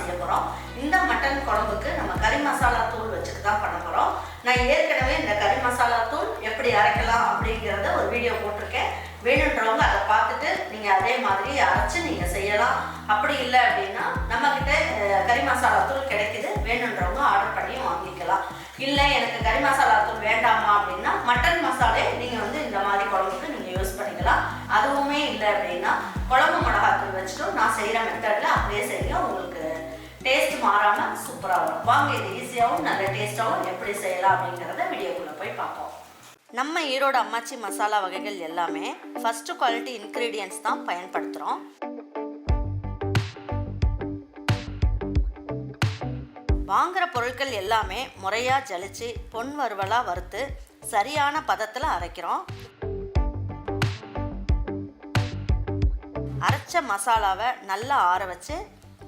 செய்ய போகிறோம் இந்த மட்டன் குழம்புக்கு நம்ம கறி மசாலா தூள் வச்சுட்டு தான் பண்ண போகிறோம் நான் ஏற்கனவே இந்த கறி மசாலா தூள் எப்படி அரைக்கலாம் அப்படிங்கிறத ஒரு வீடியோ போட்டிருக்கேன். வேணுன்றவங்க அதை பார்த்துட்டு நீங்கள் அதே மாதிரி அரைச்சு நீங்கள் செய்யலாம். அப்படி இல்லை அப்படின்னா நம்மக்கிட்ட கறி மசாலா தூள் கிடைக்குது. வேணுன்றவங்க ஆர்டர் பண்ணியும் வாங்கிக்கலாம். இல்லை எனக்கு கறி மசாலா தூள் வேண்டாமா அப்படின்னா மட்டன் மசாலே நீங்கள் வந்து இந்த மாதிரி குழம்புக்கு நீங்கள் யூஸ் பண்ணிக்கலாம். அதுவுமே இல்லை அப்படின்னா குழம்பு மிளகாத்தூள் வச்சுட்டும் நான் செய்கிற மெத்தடில் அப்படியே செய்யலாம் உங்களுக்கு டேஸ்ட் மாறாமல் சூப்பராக வரும். வாங்க இது ஈஸியாகவும் நல்ல டேஸ்ட்டாகவும் எப்படி செய்யலாம் அப்படிங்கிறத வீடியோக்குள்ளே போய் பார்ப்போம். நம்ம ஈரோடு அம்மாச்சி மசாலா வகைகள் எல்லாமே ஃபஸ்ட்டு குவாலிட்டி இன்க்ரீடியன்ஸ் தான் பயன்படுத்துகிறோம் வாங்குற பொருட்கள் எல்லாமே முறையாக ஜலிச்சு பொன் வறுவலாக வறுத்து சரியான பதத்தில் அரைக்கிறோம். அரைச்ச மசாலாவை நல்லா ஆற வச்சு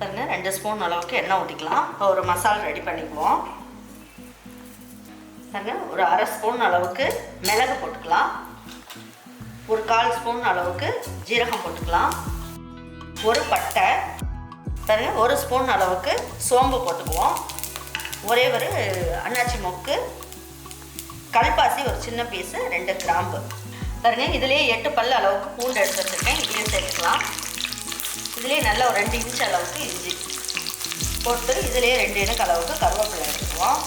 பாருங்கள் ரெண்டு ஸ்பூன் அளவுக்கு எண்ணெய் ஊற்றிக்கலாம் இப்போ ஒரு மசாலா ரெடி பண்ணிக்குவோம். பாருங்கள் ஒரு அரை ஸ்பூன் அளவுக்கு மிளகு போட்டுக்கலாம். ஒரு கால் ஸ்பூன் அளவுக்கு ஜீரகம் போட்டுக்கலாம். ஒரு பட்டை பாருங்கள் ஒரு ஸ்பூன் அளவுக்கு சோம்பு போட்டுக்குவோம். ஒரே ஒரு அன்னாச்சி மொக்கு கல்பாசி ஒரு சின்ன பீஸு ரெண்டு கிராம்பு. பாருங்கள் இதுலேயே எட்டு பல் அளவுக்கு பூண்டு எடுத்து வச்சுருக்கேன். இதையும் சேர்த்துக்கலாம். இதுலேயே நல்லா ஒரு ரெண்டு இன்ச் அளவுக்கு இஞ்சி. போட்டு இதுலேயே ரெண்டு இனுக்கு அளவுக்கு கருவேப்பிலை எடுத்துக்குவோம்.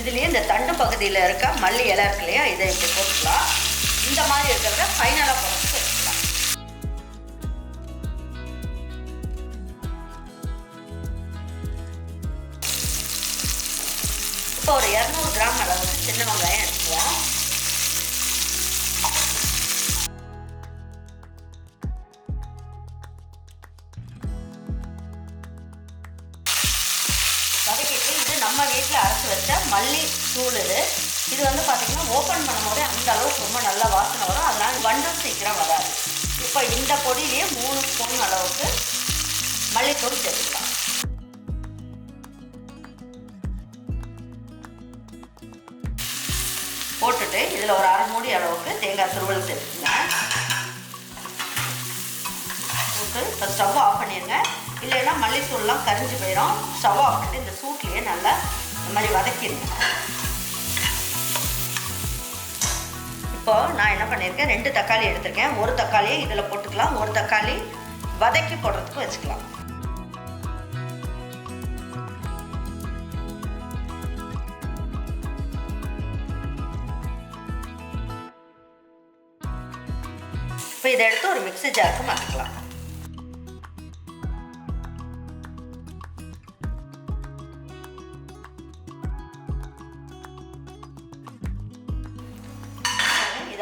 இதுலேயே இந்த தண்டு பகுதியில் இருக்க மல்லி இலை இருக்கு இல்லையா இதை இப்படி போட்டுக்கலாம். இந்த மாதிரி இருக்கிறத ஃபைனலாக போட்டு இப்போ ஒரு இரநூறு கிராம் அளவுக்கு சின்ன வெங்காயம் எடுத்துக்குவோம். நம்ம வீட்டில் அரைச்சி வச்ச மல்லி தூள் இது. இது வந்து பார்த்திங்கன்னா ஓப்பன் பண்ணும்போதே அந்த அளவுக்கு ரொம்ப நல்ல வாசனை வரும். அதனால் வண்டும் சீக்கிரம் வராது. இப்போ இந்த பொடியிலேயே மூணு ஸ்பூன் அளவுக்கு மல்லித்தூள் சேர்த்துக்கலாம். போட்டுட்டு இதில் ஒரு அரை மூடி அளவுக்கு தேங்காய் துருவல் சேர்த்துக்கோங்க போட்டு இப்போ ஸ்டவ் ஆஃப் பண்ணிடுங்க இல்லைன்னா மல்லித்தூள்லாம் கரிஞ்சு போயிடும் ஸ்டவ் ஆஃப் பண்ணிட்டு இந்த சூட்லேயே நல்லா இந்த மாதிரி வதக்கிடுங்க இப்போ நான் என்ன பண்ணியிருக்கேன் ரெண்டு தக்காளி எடுத்திருக்கேன். ஒரு தக்காளியை இதில் போட்டுக்கலாம் ஒரு தக்காளி வதக்கி போடுறதுக்கு வச்சுக்கலாம். இப்போ இதை எடுத்து ஒரு மிக்சி ஜாருக்கு மாற்றிக்கலாம்.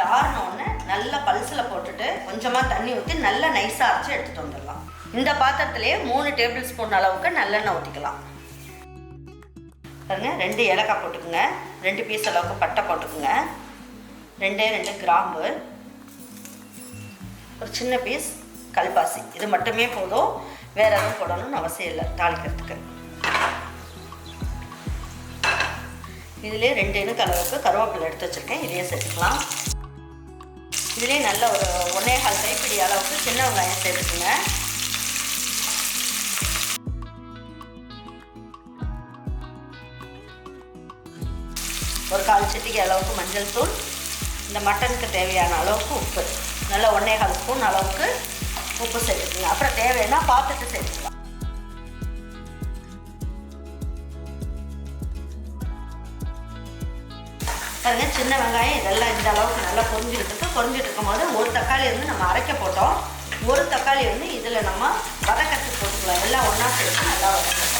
இது ஆறின உடனே நல்லா பல்சில் போட்டுட்டு கொஞ்சமாக தண்ணி ஊற்றி நல்லா நைஸாக அரைச்சி எடுத்துகிட்டு வந்துடலாம். இந்த பாத்திரத்துலேயே மூணு டேபிள் ஸ்பூன் அளவுக்கு நல்லெண்ணெய் ஊற்றிக்கலாம் பாருங்க ரெண்டு ஏலக்காய் போட்டுக்குங்க. ரெண்டு பீஸ் அளவுக்கு பட்டை போட்டுக்குங்க. ரெண்டே ரெண்டு கிராம்பு. ஒரு சின்ன பீஸ் கல்பாசி. இது மட்டுமே போதும். வேற எதுவும் போடணும்னு அவசியம் இல்லை தாளிக்கிறதுக்கு. இதுலேயே ரெண்டு இனுக்கு அளவுக்கு கருவேப்பிலை எடுத்து வச்சுருக்கேன். இதையே சேர்த்துக்கலாம். இதுலேயே நல்ல ஒரு ஒன்றே கால் கைப்பிடி அளவுக்கு சின்ன வெங்காயம் சேர்த்துக்குங்க. ஒரு கால் சிட்டிக்கு அளவுக்கு மஞ்சள் தூள் இந்த மட்டனுக்கு தேவையான அளவுக்கு உப்பு. நல்லா ஒன்றே கால் ஸ்பூன் அளவுக்கு உப்பு சேர்த்துக்குங்க. அப்புறம் தேவைன்னா பார்த்துட்டு சேர்த்துக்கலாம். பாருங்க சின்ன வெங்காயம் இதெல்லாம் இந்த அளவுக்கு நல்லா பொறிஞ்சிட்டு இருக்கு. பொரிஞ்சுட்டு இருக்கும்போது ஒரு தக்காளி வந்து நம்ம அரைக்க போட்டோம். ஒரு தக்காளி வந்து இதில் நம்ம வதக்கத்துக்கு போட்டுக்கலாம். எல்லாம் ஒன்றா சேர்த்து நல்லா வதக்கலாம்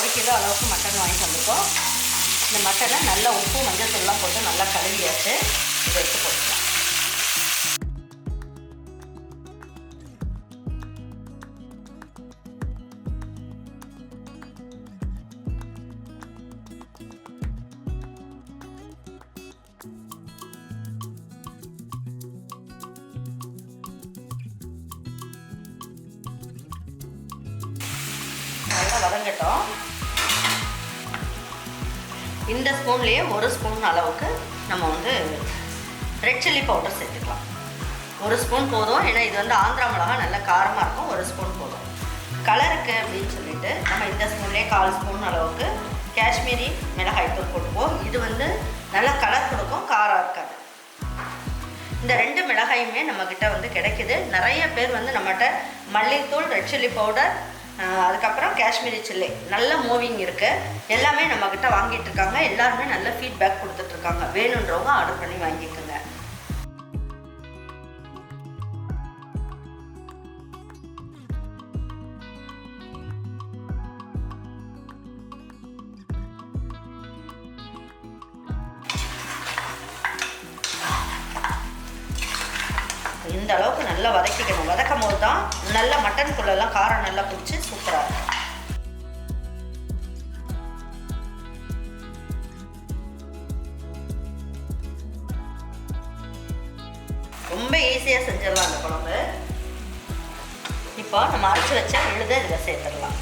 ஒரு கிலோ அளவுக்கு மட்டன் வாங்கி வந்திருக்கோம். இந்த மட்டனை நல்லா உப்பு மஞ்சள் தூள்லாம் போட்டு நல்லா கழுவியாச்சு. இதை எடுத்து போட்டுக்கலாம். நல்லா வதங்கட்டும். இந்த ஸ்பூன்லேயே ஒரு ஸ்பூன் அளவுக்கு நம்ம வந்து ரெட் சில்லி பவுடர் சேர்த்துக்கலாம். ஒரு ஸ்பூன் போதும். ஏன்னா இது வந்து ஆந்திரா மிளகா நல்லா காரமாக இருக்கும். ஒரு ஸ்பூன் போதும். கலருக்கு அப்படின்னு சொல்லிட்டு நம்ம இந்த ஸ்பூன்லேயே கால் ஸ்பூன் அளவுக்கு காஷ்மீரி மிளகாய் தூள் போட்டுப்போம் இது வந்து நல்ல கலர் கொடுக்கும் காரம் இருக்காது. இந்த ரெண்டு மிளகாயுமே நம்மக்கிட்ட வந்து கிடைக்குது. நிறைய பேர் வந்து நம்மகிட்ட மல்லித்தூள் ரெட் சில்லி பவுடர் அதுக்கப்புறம் காஷ்மீரி சில்லி. நல்ல மூவிங் இருக்குது எல்லாமே நம்மக்கிட்ட வாங்கிட்டு இருக்காங்க. எல்லாருமே நல்ல ஃபீட்பேக் கொடுத்துட்ருக்காங்க வேணுன்றவங்க ஆர்டர் பண்ணி வாங்கிக்கோங்க. இந்த அளவுக்கு நல்லா வதக்கிக்கணும். வதக்கும் போது தான் நல்ல மட்டனுக்குள்ளெல்லாம் காரம் நல்லா பிடிச்சி சூப்பராக இருக்கும். ரொம்ப ஈஸியாக செஞ்சிடலாம் அந்த குழம்பு. இப்போ நம்ம அரைச்சி வச்சா எழுத இதில் சேர்த்துடலாம்.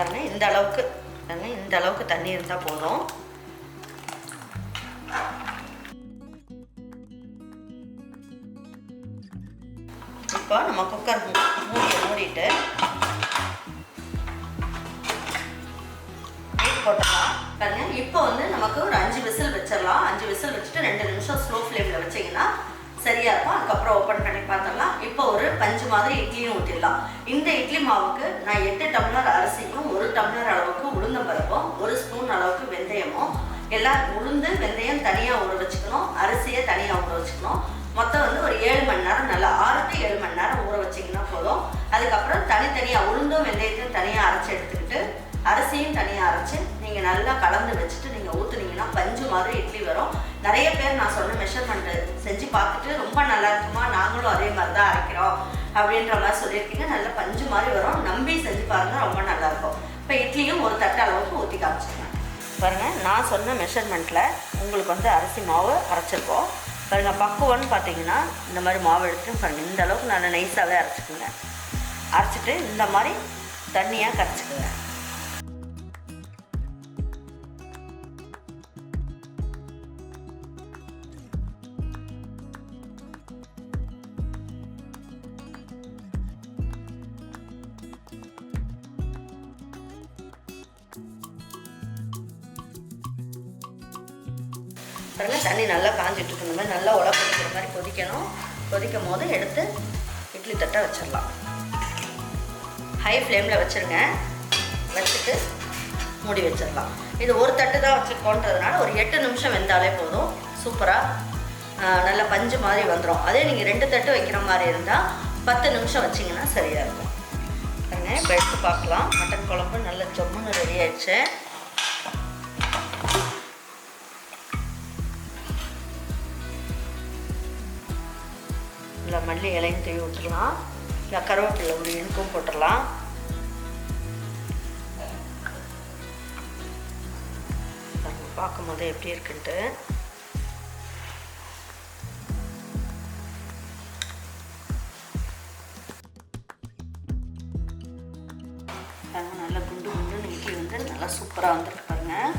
பாருங்க இந்த அளவுக்கு. பாருங்க இந்த அளவுக்கு தண்ணி இருந்தால் போதும். இப்போ நம்ம குக்கர் மூடி மூடிட்டு போட்டுக்கலாம். போட்டுடலாம் பாருங்க இப்போ வந்து நமக்கு ஒரு அஞ்சு விசில் வச்சிடலாம். அஞ்சு விசில் வச்சுட்டு ரெண்டு நிமிஷம் ஸ்லோ ஃப்ளேமில் வச்சிங்கன்னா சரியா இருக்கும். அதுக்கப்புறம் ஓப்பன் பண்ணி பார்த்துடலாம். இப்போ ஒரு பஞ்சு மாதிரி இட்லியும் ஊற்றிடலாம் இந்த இட்லி மாவுக்கு நான் எட்டு டம்ளர் அரிசிக்கும் ஒரு டம்ளர் அளவுக்கு உளுந்தம் பருப்பும் ஒரு ஸ்பூன் அளவுக்கு வெந்தயமும் எல்லாம் உளுந்து வெந்தயம் தனியாக ஊற வச்சுக்கணும் அரிசியை தனியாக ஊற வச்சுக்கணும். மொத்தம் வந்து ஒரு ஏழு மணி நேரம் நல்லா ஆறு டு ஏழு மணி நேரம் ஊற வச்சிங்கன்னா போதும். அதுக்கப்புறம் தனித்தனியாக உளுந்தும் வெந்தயத்தையும் தனியாக அரைச்சி எடுத்துக்கிட்டு அரிசியும் தனியாக அரைச்சி நீங்கள் நல்லா கலந்து வச்சுட்டு நீங்கள் ஊற்றுனீங்கன்னா பஞ்சு மாதிரி இட்லி வரும். நிறைய பேர் நான் சொன்ன நாங்களும் அதே மாதிரி தான் அரைக்கிறோம் அப்படின்ற மாதிரி சொல்லியிருக்கீங்க. நல்ல பஞ்சு மாதிரி வரும். நம்பி செஞ்சு பாருங்கள் ரொம்ப நல்லாயிருக்கும். இப்போ இட்லியும் ஒரு தட்டு அளவுக்கு ஊற்றி காமிச்சிருக்கேன் பாருங்கள் நான் சொன்ன மெஷர்மெண்ட்டில் உங்களுக்கு வந்து அரிசி மாவு அரைச்சிருக்கோம். பாருங்கள் பக்குவம்னு பார்த்தீங்கன்னா இந்த மாதிரி மாவு எடுத்து பாருங்கள் இந்த அளவுக்கு நல்லா நைஸாகவே அரைச்சிக்கோங்க. அரைச்சிட்டு இந்த மாதிரி தண்ணியாக கரைச்சிக்கோங்க. பாருங்க தண்ணி நல்லா காஞ்சிட்டு இருக்கிற மாதிரி நல்லா உல மாதிரி கொதிக்கணும் கொதிக்கும் போது எடுத்து இட்லி தட்டை வச்சிடலாம். ஹை ஃப்ளேமில் வச்சுருங்க. வச்சுட்டு மூடி வச்சிடலாம். இது ஒரு தட்டு தான் வச்சுருக்கோன்றதுனால ஒரு எட்டு நிமிஷம் வெந்தாலே போதும். சூப்பராக நல்ல பஞ்சு மாதிரி வந்துடும் அதே நீங்கள் ரெண்டு தட்டு வைக்கிற மாதிரி இருந்தால் பத்து நிமிஷம் வச்சிங்கன்னா சரியாக இருக்கும். பாருங்க இப்போ எடுத்து பார்க்கலாம். மட்டன் குழம்பு நல்ல ஜம்முன்னு ரெடி ஆயிடுச்சு. மல்லி இலையும் தூவி விட்டுடலாம். இல்லை கருவேப்பிலை ஒரு இனுக்கும் போட்டுடலாம். பார்க்கும்போது எப்படி இருக்குன்ட்டு. நல்லா குண்டு குண்டு இட்லி வந்து நல்லா சூப்பராக வந்துருக்கு பாருங்கள்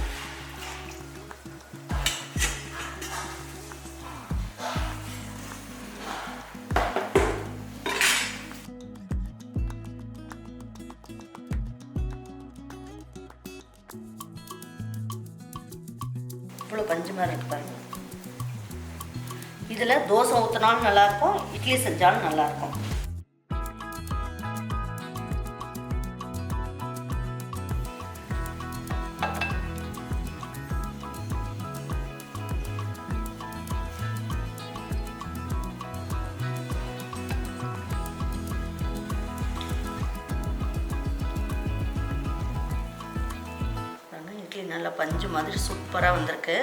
இவ்வளோ பஞ்சு மாதிரி இருக்கு பாருங்க. இதில் தோசை ஊற்றினாலும் நல்லாயிருக்கும் இட்லி செஞ்சாலும் நல்லாயிருக்கும் நல்லா பஞ்சு மாதிரி சூப்பராக வந்திருக்கு.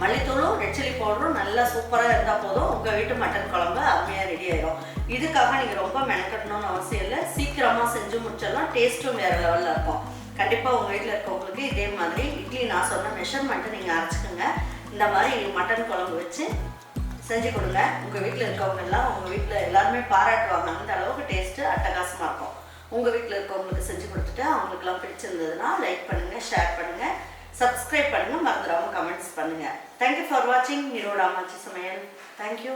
மல்லித்தூளும் ரெட் சில்லி பவுடரும் நல்லா சூப்பராக இருந்தால் போதும். உங்கள் வீட்டு மட்டன் குழம்பு அருமையாக ரெடி ஆயிடும் இதுக்காக நீங்கள் ரொம்ப மெனக்கட்டணும்னு அவசியம் இல்லை. சீக்கிரமாக செஞ்சு முடிச்சிடலாம். டேஸ்ட்டும் வேறு லெவலில் இருக்கும். கண்டிப்பாக உங்கள் வீட்டில் இருக்கவங்களுக்கு இதே மாதிரி இட்லி நான் சொன்ன மெஷர்மெண்ட்டை நீங்கள் அரைச்சிக்கோங்க. இந்த மாதிரி மட்டன் குழம்பு வச்சு செஞ்சு கொடுங்க. உங்கள் வீட்டில் இருக்கவங்க எல்லாம் உங்கள் வீட்டில் எல்லாருமே பாராட்டுவாங்க. அந்த அளவுக்கு டேஸ்ட்டு அட்டகாசமாக இருக்கும். உங்கள் வீட்டில் இருக்கவங்களுக்கு செஞ்சு கொடுத்துட்டு அவங்களுக்குலாம் பிடிச்சிருந்ததுன்னா லைக் பண்ணுங்கள் ஷேர் பண்ணுங்கள் சப்ஸ்கிரைப் பண்ணுங்கள் மறந்துடாமல் கமெண்ட்ஸ் பண்ணுங்கள் தேங்க்யூ ஃபார் வாட்சிங் நீரோட அம்மாச்சி சமையல் தேங்க்யூ